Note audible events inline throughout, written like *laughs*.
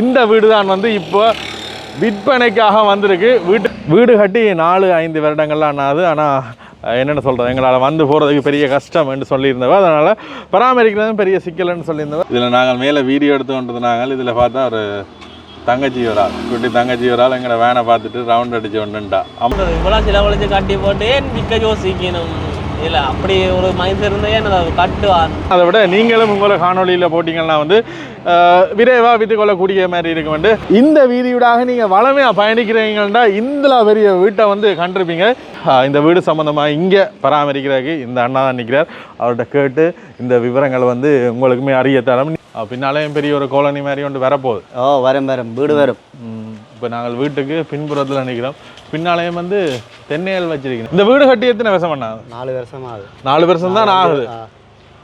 இந்த வீடு தான் வந்து இப்போ விற்பனைக்காக வந்திருக்கு. வீட்டு வீடு கட்டி நாலு ஐந்து வருடங்கள்லாம் ஆனாது. ஆனால் என்னென்னு சொல்கிறது எங்களால் வந்து போகிறதுக்கு பெரிய கஷ்டம் என்று சொல்லியிருந்தவ அதனால் பராமரிக்கிறதும் பெரிய சிக்கல்னு சொல்லியிருந்தவ இதில் நாங்கள் மேலே வீடியோ எடுத்து கொண்டது நாங்கள் இதில் பார்த்தா ஒரு தங்கச்சி வராள் குட்டி தங்கச்சி வராள் எங்களை வேனை பார்த்துட்டு ரவுண்ட் அடிச்சு ஒன்றுண்டா இவ்வளோ செலவழிச்சு கட்டி போட்டு ஏன் விற்க யோசிக்கணும் இல்லை அப்படி ஒரு மைண்ட் இருந்தால் ஏன் அதை கட்டுவான் அதை விட நீங்களும் உங்களை காணொளியில் போட்டிங்கன்னா வந்து அஹ், விரைவா வித்து கொள்ளக்கூடிய மாதிரி இருக்கும் வந்து. இந்த வீதியூடாக நீங்கள் வளமையாக பயணிக்கிறீங்கன்னா இந்த பெரிய வீட்டை வந்து கண்டிருப்பீங்க. இந்த வீடு சம்மந்தமாக இங்கே பராமரிக்கிறதுக்கு இந்த அண்ணா தான் நிற்கிறார் அவர்கிட்ட கேட்டு இந்த விவரங்கள் வந்து உங்களுக்குமே அறிய தரம் அஹ், பின்னாலேயும் பெரிய ஒரு கோலனி மாதிரி ஒன்று வரப்போகுது. ஓ வரும் வரும் வீடு வரும். இப்போ நாங்கள் வீட்டுக்கு பின்புறத்தில் நிற்கிறோம் பின்னாலேயும் வந்து தென்னையல் வச்சிருக்கிறோம் இந்த வீடு கட்டி எத்தனை வருஷம் பண்ணாது நாலு வருஷம் ஆகுது நாலு வருஷம் தான் ஆகுது.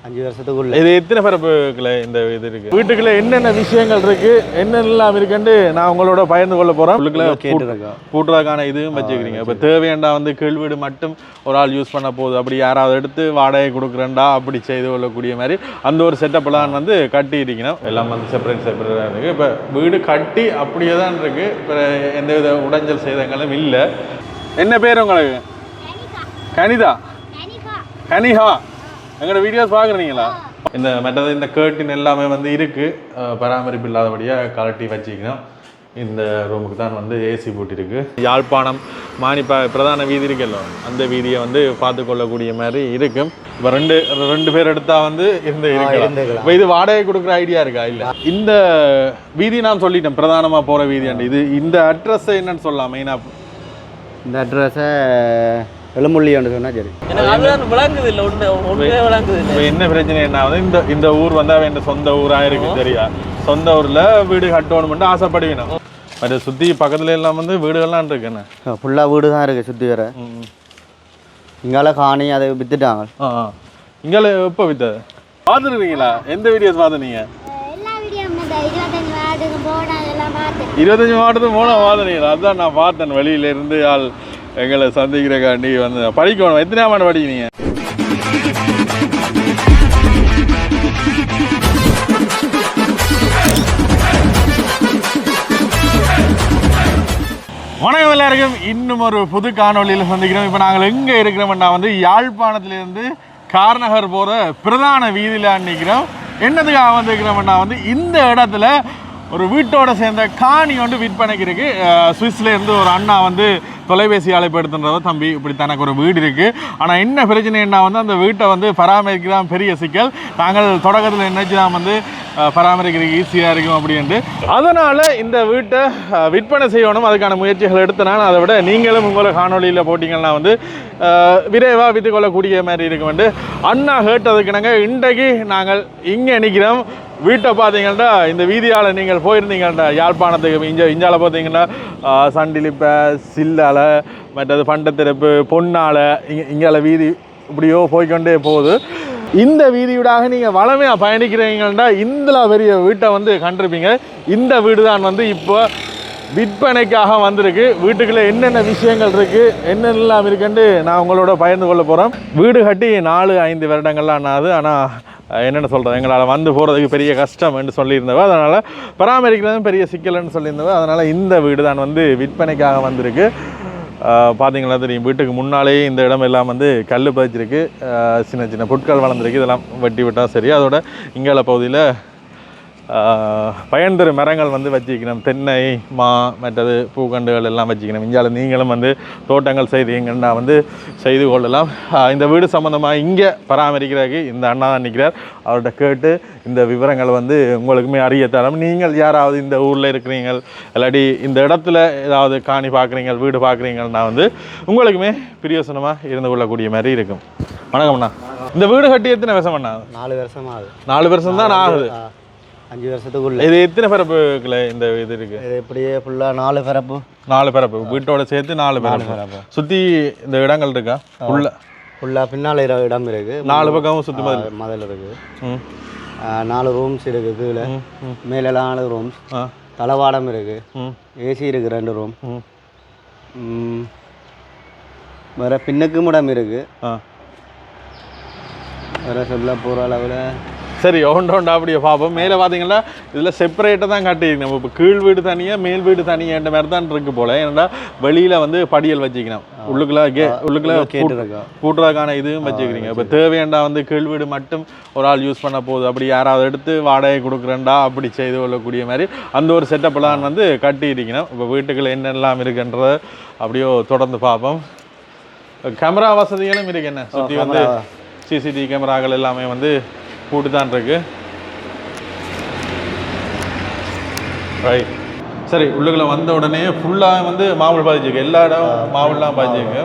அஞ்சு வருஷத்துக்குள்ள இது எத்தனை பரப்புக்குள்ள இந்த இது இருக்கு? வீட்டுக்குள்ள என்னென்ன விஷயங்கள் இருக்கு? என்னென்னலாம் இருக்குன்னு நான் உங்களோட பகிர்ந்து கொள்ள போறேன். உள்ளுக்குள்ள கேட்டுருக்கோம் பூட்டுறதுக்கான இதுவும் வச்சுக்கிறீங்க. இப்போ தேவையாண்டா வந்து கீழ் வீடு மட்டும் ஒரு ஆள் யூஸ் பண்ண போகுது. அப்படி யாராவது எடுத்து வாடகை கொடுக்குறேன்டா அப்படி செய்து கொள்ளக்கூடிய மாதிரி அந்த ஒரு செட்டப்லாம் வந்து கட்டி இருக்கணும் எல்லாம் வந்து செப்பரேட் செப்பரேட்டாக இருக்கு. இப்போ வீடு கட்டி அப்படியே தான் இருக்கு. இப்போ எந்த வித உடைஞ்சல் சேதங்களும் இல்லை. என்ன பேர் உங்களுக்கு? கனிதா? கனிஹா எங்களோட வீடியோஸ் பார்க்குறீங்களா இந்த மற்றது இந்த கேர்டின் எல்லாமே வந்து இருக்கு. அஹ் பராமரிப்பு இல்லாதபடியாக கலட்டி வச்சுக்கணும். இந்த ரூமுக்கு தான் வந்து ஏசி போட்டிருக்கு. யாழ்ப்பாணம் மானிப்பா பிரதான வீதி இருக்குல்ல அந்த வீதியை வந்து பார்த்து கொள்ளக்கூடிய மாதிரி இருக்கும் இப்போ ரெண்டு ரெண்டு பேர் எடுத்தா வந்து இருந்து. இப்போ இது வாடகை கொடுக்குற ஐடியா இருக்கா? இல்லை. இந்த வீதி நான் சொல்லிட்டேன் பிரதானமாக போகிற வீதி இது இந்த அட்ரஸ் என்னன்னு சொல்லலாம் மெயினாக இந்த அட்ரஸை எலும்புள்ளி ஒன்று சொன்னா சரி. இப்போ என்ன பிரச்சனைன்னா வந்து இந்த இந்த ஊர் வந்து அவன் சொந்த ஊராக இருக்கு சரியா? சொந்த ஊரில் வீடு கட்டணும்னு ஆசைப்படுவேணும் மற்ற சுற்றி பக்கத்துல எல்லாம் வந்து வீடுகள்லாம் இருக்குண்ணே ஃபுல்லாக வீடு தான் இருக்குது சுற்றி வர இங்கால காணி அதை வித்துட்டாங்க. ஆ ஆ. இங்கே எப்போ வித்தது? பார்த்துருக்கீங்களா? எந்த வீடியோஸ் பார்த்துனீங்க இருபத்தஞ்சு போனால் மாவட்டத்துக்கு மூணு பார்த்துனீங்களா அதுதான் நான் பார்த்தேன் வெளியில இருந்து ஆள் எங்களை சந்திக்கிறக்காண்டி வந்து படிக்கணும். எத்தனையாம் ஆண்டு படிக்கிறீங்க? வணக்கம் எல்லாருக்கும். இன்னும் ஒரு புது காணொலியில் சந்திக்கிறோம். இப்போ நாங்கள் எங்கே இருக்கிறோம்னா வந்து யாழ்ப்பாணத்துலேருந்து கார்நகர் போகிற பிரதான வீதியில் நிற்கிறோம். என்னதுக்காக வந்திருக்கிறோம்னா வந்து இந்த இடத்துல ஒரு வீட்டோட சேர்ந்த காணி வந்து விற்பனைக்கு இருக்குது இருந்து ஒரு அண்ணா வந்து தொலைபேசி அழைப்பு எடுத்துன்றத தம்பி இப்படி தனக்கு ஒரு வீடு இருக்குது ஆனால் என்ன பிரச்சனைன்னா வந்து அந்த வீட்டை வந்து பராமரிக்கிறதான் பெரிய சிக்கல். நாங்கள் தொடக்கத்தில் என்னச்சு தான் வந்து பராமரிக்கிறதுக்கு ஈஸியாக இருக்கும் அப்படின்ட்டு. அதனால் இந்த வீட்டை விற்பனை செய்யணும். அதுக்கான முயற்சிகள் எடுத்து நான் அதை விட நீங்களும் உங்களை காணொளியில் போட்டிங்கன்னா வந்து விரைவாக வித்து கொள்ளக்கூடிய மாதிரி இருக்கும் வந்து அண்ணா கேட்டதுக்குனாங்க இன்றைக்கு நாங்கள் இங்கே நிற்கிறோம். வீட்டை பார்த்தீங்கன்னா இந்த வீதியால் நீங்கள் போயிருந்தீங்கன்னா யாழ்ப்பாணத்துக்கு இங்கே இஞ்சால பார்த்தீங்கன்னா சண்டிலிப்பை சில்லால மற்றது பண்டத்திறப்பு பொன்னால இங்கே இங்கால வீதி இப்படியோ போய்க்கொண்டே போகுது. இந்த வீதியூடாக நீங்கள் வளமையாக பயணிக்கிறீங்கன்னா இந்த பெரிய வீட்டை வந்து கண்டிருப்பீங்க. இந்த வீடு தான் வந்து இப்போ விற்பனைக்காக வந்திருக்கு. வீட்டுக்குள்ளே என்னென்ன விஷயங்கள் இருக்குது என்னென்னலாம் இருக்குன்ட்டு நான் உங்களோட பகிர்ந்து கொள்ள போகிறோம் வீடு கட்டி நாலு ஐந்து வருடங்கள்லாம் ஆனாது. ஆனால் என்னென்னு சொல்கிறது எங்களால் வந்து போகிறதுக்கு பெரிய கஷ்டம் என்று சொல்லியிருந்தவ அதனால் பராமரிக்கிறதும் பெரிய சிக்கல்னு சொல்லியிருந்தவ அதனால் இந்த வீடு தான் வந்து விற்பனைக்காக வந்திருக்கு. பார்த்தீங்களா தெரியும் வீட்டுக்கு முன்னாலேயே இந்த இடம் எல்லாம் வந்து கல் பதிச்சிருக்கு. சின்ன சின்ன புட்கள் வளர்ந்துருக்கு. இதெல்லாம் வெட்டி விட்டால் சரி. அதோட இங்கால பகுதியில் பயன் தரும் மரங்கள் வந்து வச்சிக்கணும். தென்னை மா மற்றது பூக்கண்டுகள் எல்லாம் வச்சிக்கணும். இந்தியாவில் நீங்களும் வந்து தோட்டங்கள் செய்தீங்கன்னா வந்து செய்து கொள்ளலாம். இந்த வீடு சம்மந்தமாக இங்கே பராமரிக்கிறதுக்கு இந்த அண்ணா தான் நிற்கிறார். அவர்கிட்ட கேட்டு இந்த விவரங்கள் வந்து உங்களுக்குமே அறிய தரம் நீங்கள் யாராவது இந்த ஊரில் இருக்கிறீங்க இல்லாட்டி இந்த இடத்துல ஏதாவது காணி பார்க்குறீங்க வீடு பார்க்குறீங்கன்னா வந்து உங்களுக்குமே பிரியோசனமாக இருந்து கொள்ளக்கூடிய மாதிரி இருக்கும். வணக்கம்ண்ணா இந்த வீடு கட்டி எத்தனை வருஷம் அண்ணா? நாலு வருஷம் ஆகுது நாலு வருஷம் தான் ஆகுது. அஞ்சு வருஷத்துக்குள்ள. இது எத்தனை பிறப்புக்குள்ள இந்த இது இருக்கு? இது இப்படியே ஃபுல்லாக நாலு பிறப்பு. நாலு பிறப்பு. வீட்டோட சேர்த்து நாலு பிறப்பு. சுத்தி இந்த இடங்கள் இருக்கா? உள்ள. ஃபுல்லாக பின்னால் இட- இடம் இருக்கு. நாலு பக்கமும் சுத்தி ஆ, மாதிரி மதில் இருக்கு. நாலு ரூம்ஸ் இருக்கு கீழே. ம், ம். மேலெல்லாம் நாலு ரூம்ஸ் தளவாடம் இருக்கு. ஏசி இருக்கு ரெண்டு ரூம் வேற பின்னுக்கும் இடம் இருக்கு. வேற சொல்ல போகிற அளவில் சரி ஒன்று ஒன்று அப்படியே பார்ப்போம். மேலே பார்த்தீங்கன்னா இதில் செப்பரேட்டாக தான் கட்டியிருக்கணும் நம்ம இப்போ கீழ் வீடு தனியாக மேல் வீடு தனியான்ற மாதிரி தான் இருக்கு போல. ஏன்னா வெளியில் வந்து படியல் வச்சுக்கணும். உள்ளுக்குள்ள கே உள்ளுக்குள்ள கேட்டு பூட்- இருக்கோம். பூட்டுறதுக்கான இதுவும் வச்சுக்கிறீங்க இப்போ தேவையாண்டா வந்து கீழ் வீடு மட்டும் ஒரு ஆள் யூஸ் பண்ண போகுது. அப்படி யாராவது எடுத்து வாடகை கொடுக்குறேன்டா அப்படி செய்து கொள்ளக்கூடிய மாதிரி அந்த ஒரு செட்டப்லாம் வந்து கட்டியிருக்கணும். இப்போ வீட்டுக்குள்ள என்னெல்லாம் இருக்குன்றத அப்படியோ தொடர்ந்து பார்ப்போம். கேமரா வசதிகளும் இருக்கு என்ன? சுற்றி வந்து. சிசிடிவி கேமராக்கள் எல்லாமே வந்து போட்டு தான் இருக்கு ரைட் சரி உள்ளுக்குள்ள வந்த உடனே ஃபுல்லாக வந்து மாவுள் பாதிச்சிருக்கு எல்லா இடம் மாவுள்லாம் பாதிச்சிருக்கு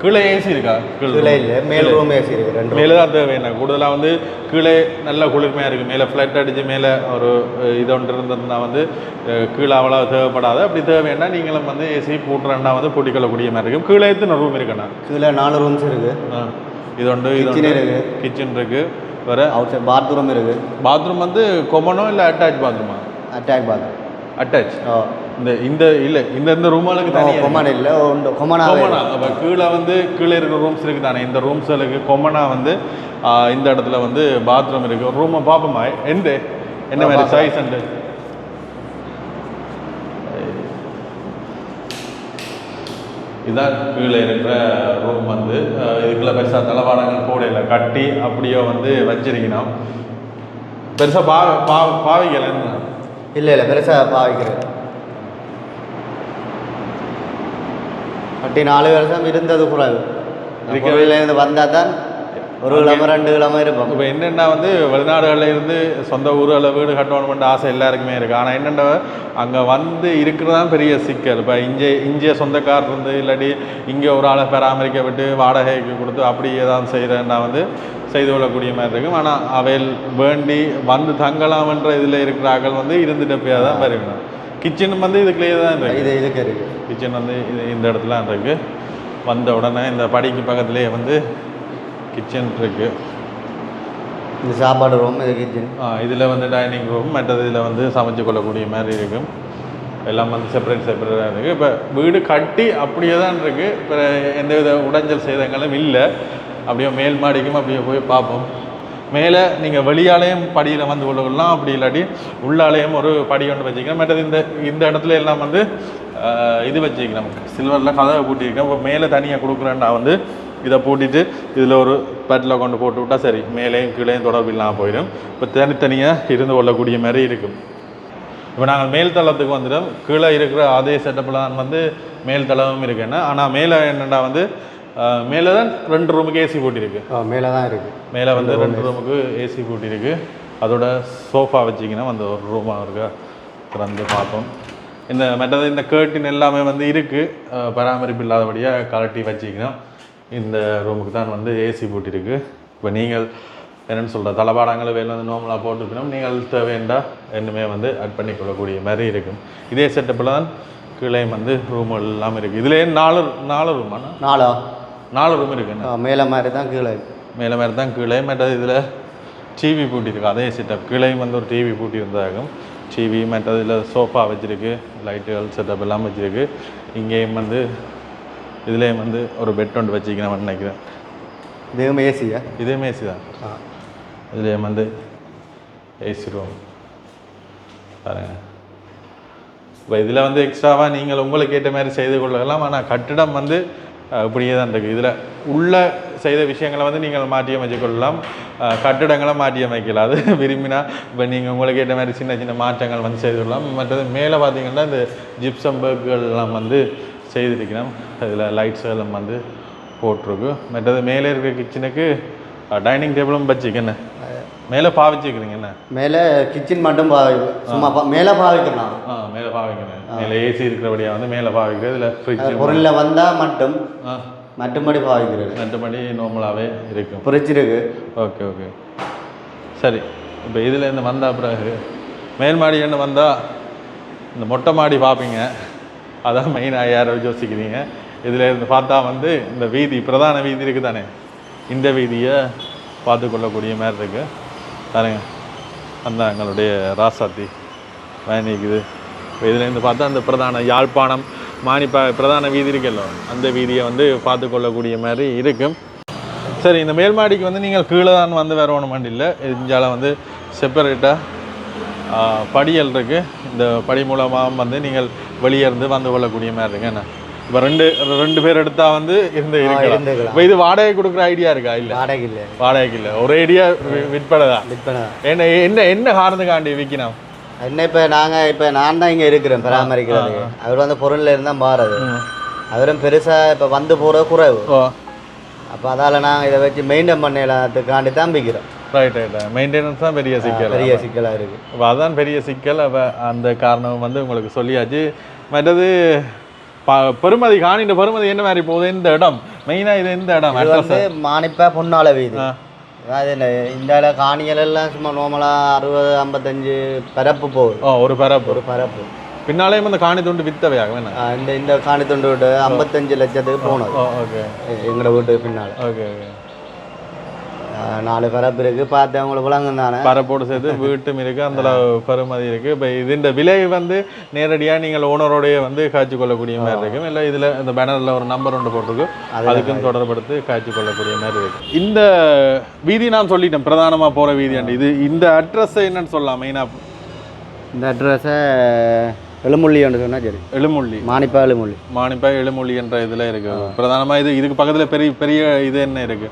கீழே ஏசி இருக்கா? கீழே இல்லை மேல் ரூம் ஏசி இருக்கு ரெண்டு மேலே தான் தேவை என்ன? கூடுதலாக வந்து கீழே நல்ல குளிர்மையாக இருக்குது மேலே ஃப்ளட் அடித்து மேலே ஒரு இது ஒன்று இருந்ததுன்னா வந்து கீழே அவ்வளோ தேவைப்படாது. அப்படி தேவைன்னா நீங்களும் வந்து ஏசி போட்டுறேன்னா வந்து பூட்டிக்கொள்ளக்கூடிய மாதிரி இருக்கும். கீழே எத்தனை ரூம் இருக்குண்ணா? கீழே நாலு ரூம்ஸ் இருக்கு. ஆ, இது ஒன்று இது. கிச்சன் இருக்கு. வேற அவுட் சைட் பாத்ரூம் இருக்கு. பாத்ரூம் வந்து கொமனோ இல்லை அட்டாச் பாத்ரூமா அட்டாக் பாத்ரூம் அட்டாச் ஓ இந்த இந்த இல்லை இந்த இந்த ரூமாளுக்கு தனியாக கொமன் இல்லை உண்டு கொமனாவே கொமனா அப்போ கீழே வந்து கீழே இருக்கிற ரூம்ஸ் இருக்கு தானே? இந்த ரூம்ஸ்களுக்கு கொமனா வந்து இந்த இடத்துல வந்து பாத்ரூம் இருக்கு. ஒரு ரூமை பார்ப்போமா எந்த என்ன மாதிரி சைஸ் அண்டு இதான் கீழே இருக்கிற ரூம் வந்து. இதுக்குள்ள பெருசாக தளவாடங்கள் கட்டி அப்படியே வந்து வச்சிருக்கணும். பெருசாக பா பா பாவிக்கலைன்னு இல்லை இல்லை பெருசாக பாவிக்கிறேன் அப்படி நாலு வருஷம் இருந்தது இருக்கவே- இருந்து வந்தால் தான் ஒரு கிழமை ரெண்டு கிழமை இருப்போம். இப்போ என்னென்னா வந்து வெளிநாடுகளில் இருந்து சொந்த ஊரில் வீடு கட்டணுமெண்ட் ஆசை எல்லாருக்குமே இருக்குது ஆனால் என்னென்ன அங்கே வந்து இருக்கிறது தான் பெரிய சிக்கல். இப்போ இங்கே இங்கே சொந்தக்கார் இருந்து இல்லாட்டி இங்கே ஒரு ஆளை பராமரிக்க விட்டு வாடகைக்கு கொடுத்து அப்படி ஏதாவது செய்கிறேன்னா வந்து செய்து கொள்ளக்கூடிய மாதிரி இருக்கும். ஆனால் அவையில் வேண்டி வந்து தங்கலாம்ன்ற இதில் இருக்கிற ஆட்கள் வந்து இருந்துட்டு போய் தான் பெருகணும் கிச்சன் வந்து இதுக்குள்ளேயே தான் இருக்கு. இது இதுக்கு இருக்கு. கிச்சன் வந்து இது இந்த இடத்துல இருக்குது வந்த உடனே இந்த படிக்கு பக்கத்துலேயே வந்து கிச்சன் இருக்குது இந்த சாப்பாடு ரூம் இது கிச்சன் இதில் வந்து டைனிங் ரூம் மற்றது இதில் வந்து சமைச்சு கொள்ளக்கூடிய மாதிரி இருக்கும் எல்லாம் வந்து செப்பரேட் செப்பரேட்டாக இருக்குது இப்போ வீடு கட்டி அப்படியே தான் இருக்குது இப்போ எந்தவித உடைஞ்சல் சேதங்களும் இல்லை. அப்படியே மேல் மாடிக்கும் அப்படியே போய் பார்ப்போம். மேலே நீங்கள் வெளியாலேயும் படியில் வந்து கொள்ளலாம். அப்படி இல்லாட்டி உள்ளாலேயும் ஒரு படி ஒன்று வச்சுக்கலாம். மற்றது இந்த இந்த இடத்துல எல்லாம் வந்து இது வச்சுக்கலாம். சில்வரில் கதவை பூட்டியிருக்கேன். இப்போ மேலே தனியாக கொடுக்குறேன்னா வந்து இதை பூட்டிட்டு இதில் ஒரு பட்டில் கொண்டு போட்டு விட்டா சரி மேலேயும் கீழேயும் தொடர்பு இல்லாமல் போயிடும். இப்போ தனித்தனியாக இருந்து கொள்ளக்கூடிய மாதிரி இருக்கும் இப்போ நாங்கள் மேல் தளத்துக்கு வந்துட்டோம் கீழே இருக்கிற அதே செட்டப்பில் தான் வந்து மேல் தளமும் இருக்குன்னா ஆனால் மேலே என்னென்னா வந்து மேலே தான் ரெண்டு ரூமுக்கு ஏசி போட்டிருக்கு மேலே தான் இருக்கு. மேலே வந்து ரெண்டு ரூமுக்கு ஏசி போட்டிருக்கு அதோட சோஃபா வச்சிங்கன்னா அந்த ஒரு ரூமாக இருக்கா. திறந்து பார்ப்போம் இந்த மற்றது இந்த கேர்டின் எல்லாமே வந்து இருக்குது பராமரிப்பு இல்லாதபடியாக கலட்டி வச்சிக்கணும். இந்த ரூமுக்கு தான் வந்து ஏசி போட்டிருக்கு இப்போ நீங்கள் என்னென்னு சொல்கிற தளபாடங்கள் வெளில வந்து நார்மலாக போட்டுக்கணும் நீங்கள் தேவைண்டா ரெண்டுமே வந்து ஆட் பண்ணிக்கொள்ளக்கூடிய மாதிரி இருக்கும். இதே செட்டப்பில் தான் கீழே வந்து ரூம் எல்லாம் இருக்குது இதுலேயே நாலு நாலு ரூமாண்ணா நாலா? நாலு ரூம் இருக்குண்ணா மேலே மாதிரி தான் கீழே. மேலே மாதிரி தான் கீழே. மற்றது இதில் டிவி பூட்டியிருக்கு அதே செட்டப் கீழேயும் வந்து ஒரு டிவி பூட்டி இருந்தாகும் டிவி மற்றது இதில் சோஃபா வச்சுருக்கு. லைட்டுகள் செட்டப் எல்லாம் வச்சுருக்கு. இங்கேயும் வந்து இதுலேயும் வந்து ஒரு பெட் ஒன்று வச்சுக்கிறேன் நினைக்கிறேன். இதுவும் ஏசியா இதுவுமே ஏசி தான். ஆ. இதுலேயும் வந்து ஏசி ரூம் பாருங்க. இப்போ இதில் வந்து எக்ஸ்ட்ராவாக நீங்கள் உங்களுக்கு ஏற்ற மாதிரி செய்து கொள்ளலாம். ஆனால் கட்டிடம் வந்து இப்படியே தான் இருக்குது இதில் உள்ள செய்த விஷயங்களை வந்து நீங்கள் மாற்றி அஹ், கட்டிடங்களை மாற்றி அமைக்கலாம். அது விரும்பினா இப்போ நீங்கள் உங்களுக்கு ஏற்ற மாதிரி சின்ன சின்ன மாற்றங்கள் வந்து செய்து கொள்ளலாம். மற்றது மேலே பார்த்தீங்கன்னா இந்த ஜிப்சம் எல்லாம் வந்து செய்திருக்கிறோம். இதில் லைட்ஸ் எல்லாம் வந்து போட்டிருக்கு. மற்றது மேலே இருக்க கிச்சனுக்கு டைனிங் டேபிளும் வச்சுக்கண்ணே மேலே பாவிச்சுக்கிறீங்க என்ன? மேலே கிச்சன் மட்டும் பாவி சும்மா மேலே பாவிக்கலாம் ஆ மேலே பாவிக்கணும். மேலே ஏசி இருக்கிறபடியாக வந்து மேலே பாவிக்கிறது இதில் ஃப்ரிட்ஜ் பொருளில் வந்தால் மட்டும் ஆ. மற்றபடி பாவிக்கிறது. மற்றபடி நார்மலாகவே இருக்கும். ஃப்ரிட்ஜ் இருக்கு ஓகே ஓகே. சரி இப்போ இதில் இருந்து வந்தா பிறகு மேல் மாடி என்ன வந்தால் இந்த மொட்டை மாடி பார்ப்பீங்க அதான் மெயினாக யாரோ யோசிக்கிறீங்க. இதில் இருந்து பார்த்தா வந்து இந்த வீதி பிரதான வீதி இருக்குது தானே இந்த வீதியை பார்த்து கொள்ளக்கூடிய மாதிரி இருக்குது பாருங்க. அந்த எங்களுடைய ராசாத்தி. பயணிக்குது இப்போ இதுலேருந்து பார்த்தா அந்த பிரதான யாழ்ப்பாணம் மானிப்பா பிரதான வீதி இருக்குல்ல. அந்த வீதியை வந்து பார்த்து கொள்ளக்கூடிய மாதிரி இருக்கும் சரி இந்த மேல்மாடிக்கு வந்து நீங்கள் கீழே தான் வந்து வரணும் இல்லை. இஞ்சால வந்து செப்பரேட்டாக படியல் இருக்கு. இந்த படி மூலமாக வந்து நீங்கள் வெளியே இருந்து வந்து கொள்ளக்கூடிய மாதிரி இருக்கு. என்ன? இப்போ ரெண்டு ரெண்டு பேர் எடுத்தா வந்து இருந்து இருக்கலாம். இப்போ இது வாடகை கொடுக்குற ஐடியா இருக்கா? இல்லை. வாடகை இல்லை. வாடகைக்கு இல்லை. ஒரே ஐடியா விற்பனை தான். விற்பனை என்ன என்ன என்ன காரணத்துக்காண்டி விற்கணும் என்ன இப்போ நாங்கள் இப்போ நான் தான் இங்கே இருக்கிறேன் பராமரிக்கிறது அவர் வந்து பொருளில் இருந்தால் மாறது. அவரும் பெருசாக இப்போ வந்து போகிறது குறைவு. அப்போ அதால் நாங்கள் இதை வச்சு மெயின்டைன் பண்ணலாத்துக்காண்டி தான் விற்கிறோம் ரைட் ரைட் மெயின்டெனன்ஸ் தான் பெரிய சிக்கல். பெரிய சிக்கலாக இருக்குது அப்போ அதான் பெரிய சிக்கல். அப்போ அந்த காரணம் வந்து உங்களுக்கு சொல்லியாச்சு. மற்றது ப பெருமதி காணின்ற பெருமதி என்ன மாதிரி போகுது? இந்த இடம். மெயினாக இது இந்த இடம். வந்து மானிப்பா பொன்னால வீதி. ஆ. அதாவது இந்த காணிகள் எல்லாம் சும்மா நார்மலாக அறுபது ஐம்பத்தஞ்சு பரப்பு போகுது. ஓ ஒரு பரப்பு. ஒரு பரப்பு. பின்னாலேயும் அந்த காணி துண்டு வித்தவையாக வேணா ஆ, இந்த இந்த காணி தொண்டு விட்டு ஐம்பத்தஞ்சு லட்சத்துக்கு போனது. ஓகே. எங்களோட வீட்டுக்கு பின்னால். Okay okay. நாலு பரப்பு இருக்குது பார்த்து அவங்களுக்கு விளங்கும் தானே? பரப்போடு சேர்த்து வீட்டும் இருக்கு. அந்த பெருமதி இருக்கு. இப்போ இதுன்ற விலை வந்து நேரடியாக நீங்கள் ஓனரோடைய வந்து காய்ச்சி கொள்ளக்கூடிய மாதிரி இருக்கும். இல்லை இதில் இந்த பேனரில் ஒரு நம்பர் ஒன்று போட்டிருக்கு. அதுக்கும் தொடர்படுத்தி காய்ச்சி கொள்ளக்கூடிய மாதிரி இருக்கு. இந்த வீதி நான் சொல்லிட்டேன். பிரதானமாக போகிற வீதி அண்டு. இது இந்த அட்ரஸ் என்னன்னு சொல்லலாம் மெயினாக இந்த அட்ரஸை எழுமுள்ளின்னு சொன்னால் சரி. எழுமுள்ளி. மானிப்பா எழுமுள்ளி. மானிப்பா எழுமொழி என்ற இதில் இருக்கு. பிரதானமாக இது இதுக்கு பக்கத்தில் பெரிய பெரிய இது என்ன இருக்கு?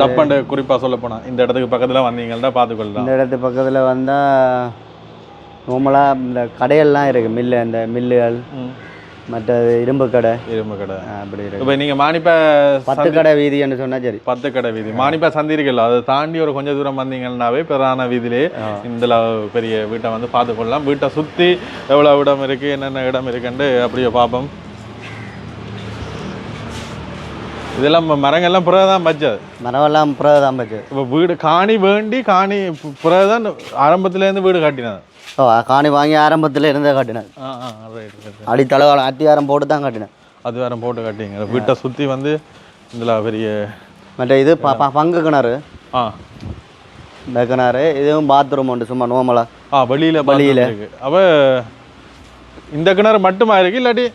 டப்பண்டு குறிப்பாக சொல்ல போனால் இந்த இடத்துக்கு பக்கத்தில் வந்தீங்கன்னா பார்த்துக்கொள்ளலாம். இந்த இடத்து பக்கத்தில் வந்தால் நார்மலாக இந்த கடையெல்லாம் இருக்குது மில்லு அந்த மில்லுகள் ம். மற்றது இரும்பு கடை. இரும்பு கடை. அப்படி இருக்கு. இப்போ நீங்கள் மானிப்பா பத்து கடை வீதின்னு சொன்னால் சரி. பத்து கடை வீதி. மானிப்பா சந்தி இருக்குல்ல அதை தாண்டி ஒரு கொஞ்சம் தூரம் வந்தீங்கன்னாவே பிரதான வீதியிலே இந்த பெரிய வீட்டை வந்து பார்த்துக்கொள்ளலாம். வீட்டை சுற்றி எவ்வளோ இடம் இருக்குது என்னென்ன இடம் இருக்குன்ட்டு அப்படியே பார்ப்போம். இதெல்லாம் மரங்கள்லாம் பிறகு தான் வச்சது. மரமெல்லாம் பிறகு தான் பச்சு இப்போ வீடு காணி வேண்டி காணி பிறகு தான் ஆரம்பத்துலேருந்து வீடு கட்டினது. ஓ காணி வாங்கி ஆரம்பத்தில் இருந்தே கட்டினேன் அடி தலைவாளம் அத்தியாரம் போட்டு தான் கட்டினேன் அது வேற போட்டு கட்டிங்க. வீட்டை சுற்றி வந்து இதில் பெரிய மற்ற இது பங்கு கிணறு. ஆ. இந்த கிணறு இதுவும் பாத்ரூம் உண்டு சும்மா நோமலா ஆ. வெளியில் வெளியில. அப்ப இந்த கிணறு மட்டுமா இருக்கு இல்லாட்டி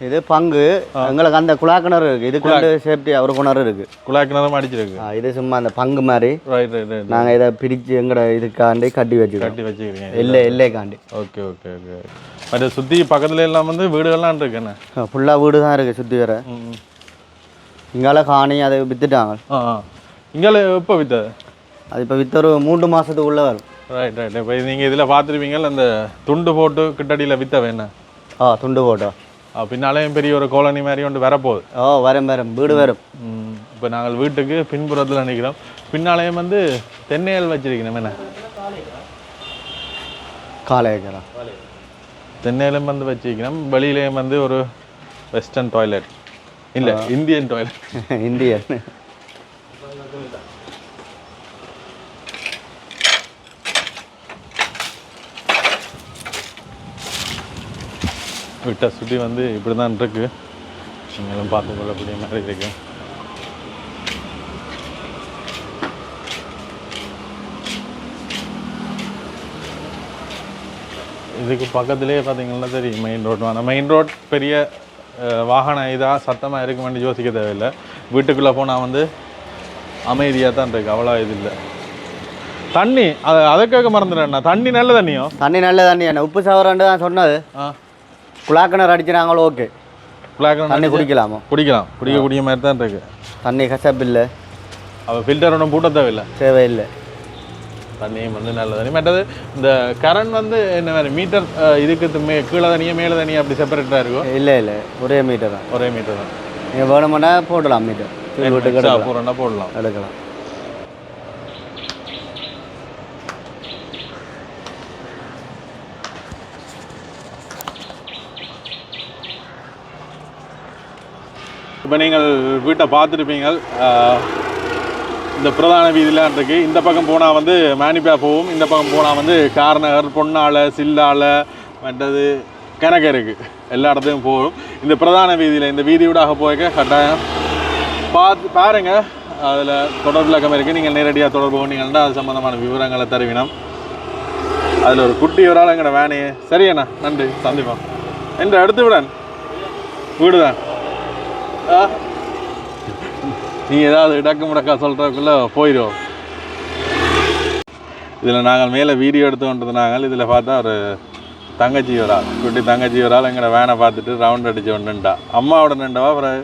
இது பங்கு. எங்களுக்கு அந்த குழா கிணறு இருக்குது இதுக்கு வந்து சேஃப்டி ஒரு கிணறு இருக்குது குழாய் கிணறும் அடிச்சிருக்கு இது சும்மா அந்த பங்கு மாதிரி. ரைட் ரைட் நாங்கள் இதை பிரித்து எங்களோட இதுக்காண்டி கட்டி வச்சுக்கிறோம். கட்டி வச்சுக்கிறீங்க. எல்லை எல்லைக்காண்டி. Okay okay okay. பட் சுற்றி பக்கத்துல எல்லாம் வந்து வீடுகள்லாம் இருக்கு என்ன? ஃபுல்லாக வீடு தான் இருக்குது சுற்றி வர இங்கால காணி அதை விற்றுட்டாங்க ஆ ஆ. இங்கே எப்போ வித்தது அது இப்போ விற்று ஒரு மூன்று மாதத்துக்குள்ளே வரும். ரைட் ரைட் இப்போ நீங்கள் இதில் பார்த்துருப்பீங்க அந்த துண்டு போட்டு கிட்டடியில் வித்தவ என்ன? ஆ துண்டு போட்டோம். ஆ, பின்னாலேயும் பெரிய ஒரு கோலனி மாதிரி ஒன்று வரப்போகுது. ஓ வரும் வரும். வீடு வரும். இப்போ நாங்கள் வீட்டுக்கு பின்புறத்தில் நிற்கிறோம் பின்னாலேயும் வந்து தென்னையல் வச்சிருக்கணும் என்ன? காலை வைக்கிறோம் தென்னையிலும் வந்து வச்சிருக்கணும். வெளியிலேயும் வந்து ஒரு வெஸ்டர்ன் டாய்லெட் இல்லை இந்தியன் டாய்லெட் *laughs* இந்தியன். வீட்டை சுற்றி வந்து இப்படி தான் இருக்கு. நீங்களும் பார்த்து கொள்ளக்கூடிய மாதிரி இருக்கு. இதுக்கு பக்கத்துலேயே பார்த்தீங்கன்னா தெரியும் மெயின் ரோட் அந்த மெயின் ரோட் பெரிய அஹ், வாகன இதாக சத்தமாக இருக்குமென்னு யோசிக்க தேவையில்லை. வீட்டுக்குள்ளே போனால் வந்து அமைதியாக தான் இருக்கு. அவ்வளோ இது இல்லை. தண்ணி அதை அதுக்காக மறந்துடுறேண்ணா தண்ணி நல்ல தண்ணியோ? தண்ணி நல்ல தண்ணி என்ன உப்பு சவரண்டு தான் சொன்னது. ஆ. குழாக்கிணறு அடிச்சினாங்களோ ஓகே. பிளாக் தண்ணி குடிக்கலாமா? குடிக்கலாம். குடிக்கக்கூடிய மாதிரி தான் இருக்கு. தண்ணி கசப்பில்லை அவள் ஃபில்டர் ஒன்றும் பூட்ட தேவையில்லை. தேவையில்லை. தண்ணியும் வந்து நல்ல தண்ணி. மற்றது இந்த கரண்ட் வந்து என்ன மாதிரி? மீட்டர் இதுக்கு மே கீழே தனியாக மேலே தனியாக அப்படி செப்பரேட்டாக இருக்கும்? இல்லை இல்லை. ஒரே மீட்டர் தான். ஒரே மீட்டர் தான். நீங்கள் வேணுமெண்டா போடலாம் மீட்டர் போகிறோன்னா போடலாம். எடுக்கலாம். இப்போ நீங்கள் வீட்டை பார்த்துருப்பீங்க இந்த பிரதான வீதியில் இருக்கு இந்த பக்கம் போனால் வந்து மேனிப்பா போகும் இந்த பக்கம் போனால் வந்து கார்நகர் பொன்னாலை சில்லாலை மற்றது கிணக்கு இருக்குது எல்லா இடத்துக்கும் போகும். இந்த பிரதான வீதியில் இந்த வீதியூடாக போய்க்க கட்டாயம். பார்த்து பாருங்க. அதில் தொடர்பு இலக்கம் இருக்குது நீங்கள் நேரடியாக தொடர்பு கொண்டீங்கன்னா அது சம்மந்தமான விவரங்களை தருவினம். அதில் ஒரு குட்டி ஒரு ஆள் எங்கட சரியண்ணா நன்றி. சந்திப்போம். என்று எடுத்து விடன் வீடு தான் நீ ஏதாவது இடக்கு முடக்கா சொல்கிறதுக்குள்ளே போயிடும் இதில் நாங்கள் மேலே வீடியோ எடுத்து நாங்கள் இதில் பார்த்தா ஒரு தங்கச்சி ஒரு ஆள் குட்டி தங்கச்சி ஒரு ஆள் எங்களை வேனை பார்த்துட்டு ரவுண்ட் அடிச்சு ஒன்றுண்டா அம்மாவோட நின்றவா அப்புறம்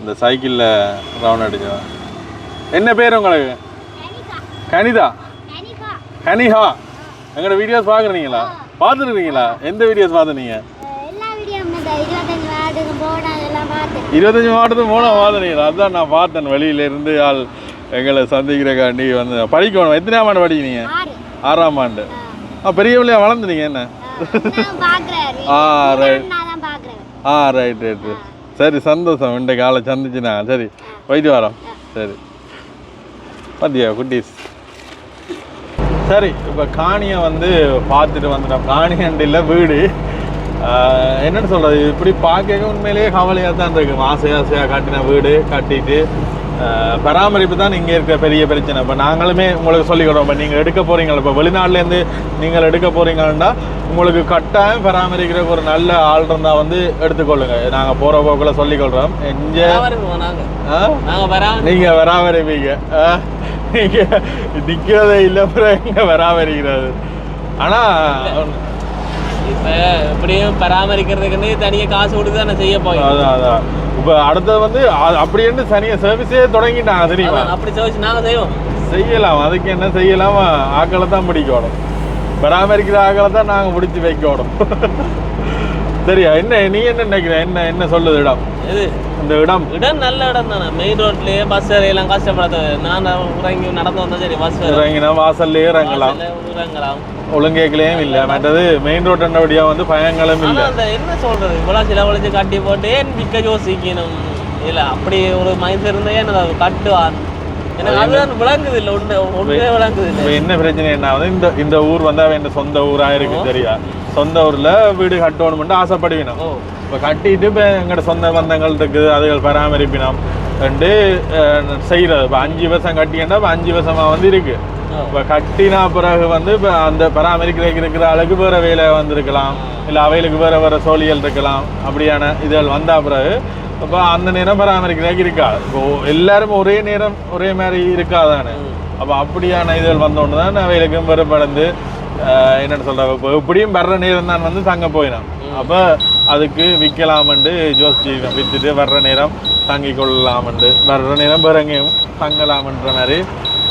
இந்த சைக்கிளில் ரவுண்ட் அடிச்சவா என்ன பேர் உங்களுக்கு? கனிதா? கனிகா. கனிஹா எங்களோட வீடியோஸ் பார்க்குறீங்களா? பார்த்துருக்கீங்களா? எந்த வீடியோஸ் இந்த இருபத்தஞ்சு மாவட்டத்துக்கு மூணாம் வாதனீங்களா அதான் நான் பார்த்தேன் வெளியில இருந்து ஆள் எங்களை சந்திக்கிறக்காண்டி வந்து. படிக்கணும். எத்தனையாம் ஆண்டு படிக்கிறீங்க? ஆறு. ஆறாம் ஆண்டு. ஆ. பெரிய பிள்ளையா வளர்ந்துட்டீங்க என்ன? ஆ ரைட் ஆ ரைட் ரைட் சரி சந்தோஷம். இந்த காலை சந்திச்சுனா. சரி போயிட்டு வரோம். சரி. பாத்தியா குட்டீஸ்? சரி இப்போ காணியை வந்து பார்த்துட்டு வந்துட்டோம். காணியண்டு இல்லை வீடு. என்னன்னு சொல்கிறது இப்படி பார்க்க உண்மையிலேயே கவலையாக தான் இருக்கு. ஆசை ஆசையாக கட்டின வீடு கட்டிட்டு பராமரிப்பு தான் இங்கே இருக்க பெரிய பிரச்சனை. இப்போ நாங்களுமே உங்களுக்கு சொல்லிக்கிறோம். இப்போ நீங்கள் எடுக்க போகிறீங்க இப்போ வெளிநாட்டிலேருந்து நீங்கள் எடுக்க போகிறீங்கன்னா உங்களுக்கு கட்டாயம் பராமரிக்கிறதுக்கு ஒரு நல்ல ஆள் இருந்தால் வந்து எடுத்துக்கொள்ளுங்க. நாங்கள் போகிற போக்கில் சொல்லிக்கொள்கிறோம் எங்கே பராமரிப்போம் நாங்க. ஆ? நாங்க பராமரி நீங்க வராமரிப்பீங்க ஆ? நீங்க நிக்கிறதே இல்ல அப்புறம் எங்க வராமரிக்கிறது ஆனா இப்ப எப்படியும் பராமரிக்கிறதுக்குன்னு தனியா காசு கொடுத்து தானே செய்ய போய் அதான் அதான். இப்ப அடுத்தது வந்து அ- அப்படின்னு தனியா சர்வீஸே தொடங்கிட்டாங்க தெரியுமா? அப்படி சோதிச்சு நாங்க செய்வோம். செய்யலாம். அதுக்கு என்ன செய்யலாம்? ஆக்களை தான் பிடிக்கணும் பராமரிக்கிற ஆக்களை தான் நாங்க பிடிச்சி வைக்கணும் *laughs* சரியா என்ன நீ என்ன நினைக்கிற? என்ன என்ன சொல்லுது இடம்? இது இந்த இடம். இடம் நல்ல இடம் தானே. மெயின் ரோட்லயே பஸ் எல்லாம் கஷ்டப்படாத. நான் இறங்கி நடந்து வந்தா சரி பஸ் இறங்கினா வாசல்லே இறங்கலாம் இறங்கலாம் ஒழுங்கேக்கலையும் இல்லை. மற்றது மெயின் ரோட் வழியா வந்து பயங்களும் இல்லை. அந்த என்ன சொல்றது? இவ்வளவு செலவழிச்சு கட்டி போட்டு ஏன் விற்க யோசிக்கணும்? இல்ல அப்படி ஒரு மைண்ட் இருந்தா அதை கட்டுவான்? இல்ல இப்போ என்ன வந்து இந்த இந்த ஊர் வந்து அவன் இந்த சொந்த ஊரா இருக்கு சரியா சொந்த ஊர்ல வீடு கட்டணும்னு ஆசைப்படுவினோம் ஓ. இப்போ கட்டிட்டு இப்போ எங்களோட சொந்த பந்தங்கள் இருக்குது அதுகள் பராமரிப்பினோம். ரெண்டு செய்கிறது இப்போ அஞ்சு வருஷம் கட்டிங்கன்னா இப்போ அஞ்சு வருஷமா வந்து இருக்கு. இப்போ கட்டினா பிறகு வந்து இப்போ அந்த பராமரிக்கிறதுக்கு இருக்கிற அளவுக்கு வேற வேலை வந்திருக்கலாம். இல்லை அவைகளுக்கு வேற வேற சோழியல் இருக்கலாம். அப்படியான இதுகள் வந்தா பிறகு இப்போ அந்த நேரம் பராமரிக்கிறதுக்கு இருக்காது. இப்போ எல்லாரும் ஒரே நேரம் ஒரே மாதிரி இருக்காதானே. அப்போ அப்படியான இதுகள் வந்தோன்னு தான் அவைகளுக்கும் வெறுப்படைந்து என்னன்னு சொல்றாங்க இப்போ எப்படியும் வர்ற நேரம் தான் வந்து தங்க போயிடும் அப்போ அதுக்கு விற்கலாமண்டு யோசிச்சு விற்றுட்டு வர்ற நேரம் தங்கி கொள்ளலாமண்டு. வர்ற நேரம் வேற எங்கேயும் தங்கலாமன்ற மாதிரி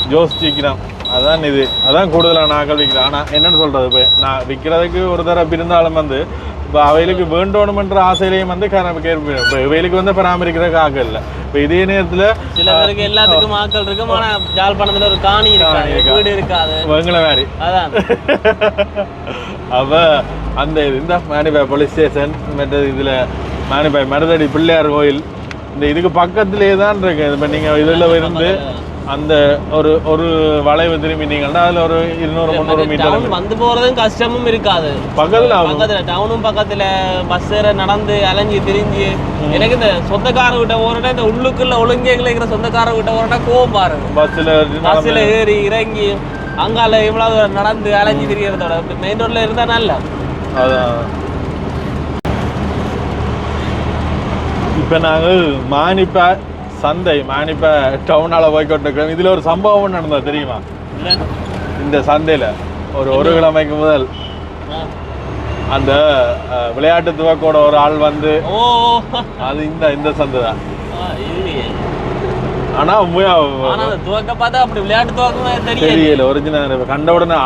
யோசிச்சுக்கிறோம் அதான் இது. அதான் கூடுதலாக நாங்கள் விற்கிறோம் ஆனால் என்னன்னு சொல்றது? இப்போ நான் விற்கிறதுக்கு ஒரு தரப்பு இருந்தாலும் வந்து இப்போ அவைகளுக்கு வேண்டணுமன்ற ஆசையிலையும் வந்து இப்போ இவைகளுக்கு வந்து பராமரிக்கிறதுக்கு ஆக இல்லை. இப்போ இதே நேரத்தில் சில பேருக்கு எல்லாத்துக்கும் ஆட்கள் இருக்கும். ஆனா ஜாழ்ப்பாணத்துல ஒரு காணி இருக்காது. வீடு இருக்காது. எங்களை மாதிரி அதான். *laughs* அவ அந்த இது இந்த மேனிபாய் போலீஸ் ஸ்டேஷன் மற்றது இதில் மேனிபாய் மருதடி பிள்ளையார் கோயில் இந்த இதுக்கு பக்கத்துலேயே தான் இருக்கு. இப்போ நீங்கள் இதில் இருந்து அந்த ஒரு ஒரு வளைவு திரும்பினீங்கன்னா அதில் ஒரு இருநூறு முந்நூறு மீட்டர் வந்து போறதும் கஷ்டமும் இருக்காது. பக்கத்தில் பக்கத்துல டவுனும் பக்கத்துல பஸ் ஏற நடந்து அலைஞ்சு திரிஞ்சு. எனக்கு இந்த சொந்தக்கார விட்ட ஓரட்டா இந்த உள்ளுக்குள்ள ஒழுங்கே இருக்கிற சொந்தக்கார விட்ட ஓரட்டா கோவம் பாருங்க. பஸ்ஸில் பஸ்ஸில் ஏறி இறங்கி அங்கால இவ்வளவு நடந்து அலைஞ்சு திரியறதோட மெயின் ரோட்ல இருந்தா நல்ல. இப்போ நாங்கள் மானிப்ப சந்தை மானிப்ப டவுனால் போய் கொண்டிருக்கிறோம் இதில் ஒரு சம்பவம் நடந்தது தெரியுமா? இந்த சந்தையில். ஒரு ஒரு கிழமைக்கு முதல். அந்த விளையாட்டு துவக்கோட ஒரு ஆள் வந்து ஓ. அது இந்த இந்த சந்தை தான். ஆனா துவக்க பார்த்தா அப்படி விளையாட்டு துவக்கம் தெரியல. ஒரிஜினல் கண்ட உடனே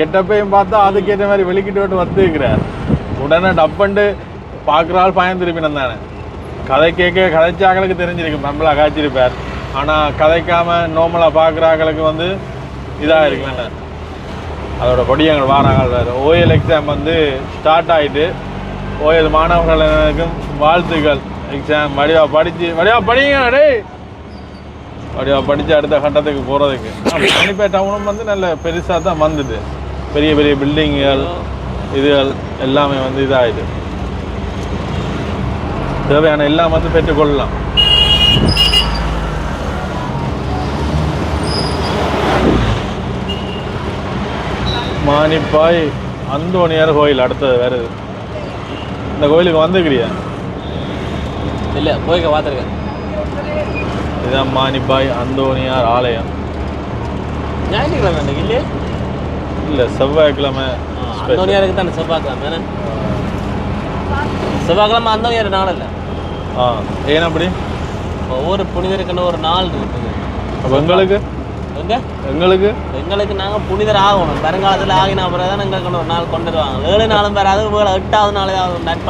கெட்டப்பையும் பார்த்தா அதுக்கேற்ற மாதிரி வெளிக்கிட்டு விட்டு வந்துருக்கிறார். உடனே டப்பண்டு பார்க்குற ஆள் பயம் திருப்பினம் தானே. கதை கேட்க கதைச்சாக்களுக்கு தெரிஞ்சிருக்கும். நம்மளா காய்ச்சிருப்பார். ஆனால் கதைக்காம நோமலாக பார்க்குறாக்களுக்கு வந்து இதாக இருக்குல்ல. அதோட பொடியங்கள் வாராங்கள் வேறு. ஓஎல் எக்ஸாம் வந்து ஸ்டார்ட் ஆகிட்டு ஓஎல் மாணவர்களுக்கும் வாழ்த்துக்கள். எக்ஸாம் வடிவா படித்து வடிவா படிங்க டேய்! வடிவா படித்து அடுத்த கட்டத்துக்கு போகிறதுக்கு மணிப்பே டவுனும் வந்து நல்ல பெருசாக தான் வந்துட்டு பெரிய பெரிய பில்டிங்குகள் இதுகள் எல்லாமே வந்து இதாகிடுது தேவையான எல்லாம் வந்து பெற்றுக்கொள்ளலாம். மானிப்பாய் அந்தோணியார் கோயில் அடுத்தது வேறு. இந்த கோயிலுக்கு வந்துக்கிறியா இல்ல போய்க்க பார்த்துருக்கேன். இதுதான் மானிப்பாய் அந்தோனியார் ஆலயம். ஞாயிற்றுக்கிழமை அன்னைக்கு இல்லையே? இல்லை செவ்வாய்க்கிழமை. அந்தோனியாருக்கு தானே? செவ்வாய்க்கிழமை? செவ்வாய்க்கிழமை அந்தோனியார் நாள் இல்லை ஆ ஏன் அப்படி? ஒவ்வொரு புனிதருக்குன்னு ஒரு நாள் இருக்குது. அப்போ எங்களுக்கு? எங்க? எங்களுக்கு? எங்களுக்கு நாங்கள் புனிதர் ஆகணும். வருங்காலத்தில் ஆகின பிறகு தான் எங்களுக்கு ஒரு நாள் கொண்டு வருவாங்க. ஏழு நாளும் பெறாது வேலை எட்டாவது நாள் ஏதாவது நட்